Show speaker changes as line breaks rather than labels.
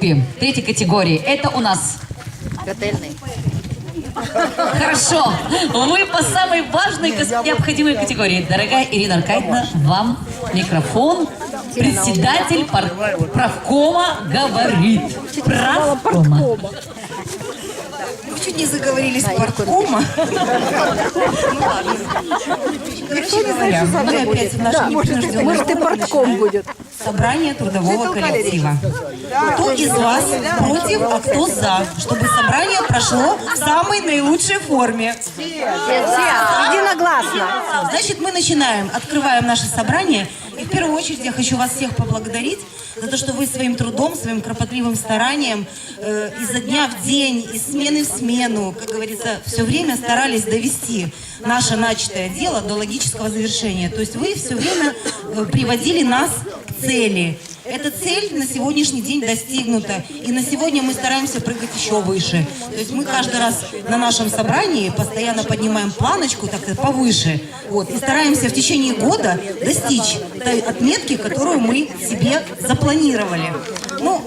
группе, третьей категории. Это у нас
Котельный.
Хорошо. Вы по самой важной необходимой категории. Дорогая Ирина Аркадьевна, вам микрофон. Председатель пар- правкома говорит. Правкома.
Вы чуть не заговорили с парткома. Мы опять в нашем непринужденном
Может, и портком будет.
собрании трудового коллектива. Кто из вас против, а кто за, чтобы собрание прошло в самой наилучшей форме?
Единогласно.
Значит, мы начинаем, открываем наше собрание. И в первую очередь я хочу вас всех поблагодарить за то, что вы своим трудом, своим кропотливым старанием э, изо дня в день, из смены в смену, как говорится, все время старались довести наше начатое дело до логического завершения. То есть вы все время э, приводили нас к цели. Эта цель на сегодняшний день достигнута. И на сегодня мы стараемся прыгать еще выше. То есть мы каждый раз на нашем собрании постоянно поднимаем планочку так повыше. Вот, и стараемся в течение года достичь той отметки, которую мы себе запланировали. Ну,